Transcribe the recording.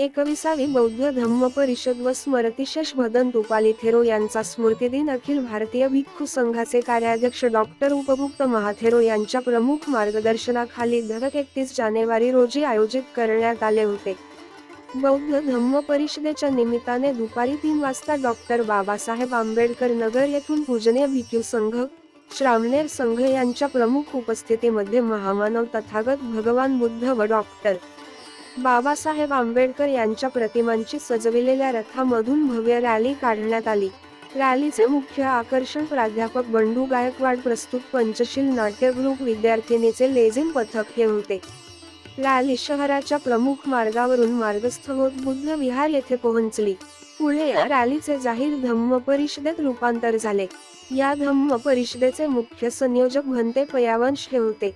एकविसावी बौद्ध धम्म परिषद व स्मरतिशेष भदन तुपाली थेरो यांचा स्मृतिदिन अखिल भारतीय भिक्खू संघाचे कार्याध्यक्ष डॉक्टर उपभुक्त महाथेरो यांच्या प्रमुख मार्गदर्शनाखाली धडक एकतीस जानेवारी रोजी आयोजित करण्यात आले होते. बौद्ध धम्म परिषदेच्या निमित्ताने दुपारी तीन वाजता डॉक्टर बाबासाहेब आंबेडकर नगर येथून पूजनीय भिक्खू संघ श्रावणेर संघ यांच्या प्रमुख उपस्थितीमध्ये महामानव तथागत भगवान बुद्ध व डॉक्टर बाबासाहेब आंबेडकर यांच्या प्रतिमांची सजविलेल्या रथामधून भव्य रॅली काढण्यात आली. रॅलीचे मुख्य आकर्षण प्राध्यापक बंडू गायकवाड प्रस्तुत पंचशील नाट्य विद्यार्थिनीचे लेझिम पथक हे होते. रॅली शहराच्या प्रमुख मार्गावरून मार्गस्थ होत बुद्ध विहार येथे पोहोचली. पुढे या रॅलीचे जाहीर धम्म परिषदेत रूपांतर झाले. या धम्म परिषदेचे मुख्य संयोजक भंते पयावंश हे होते.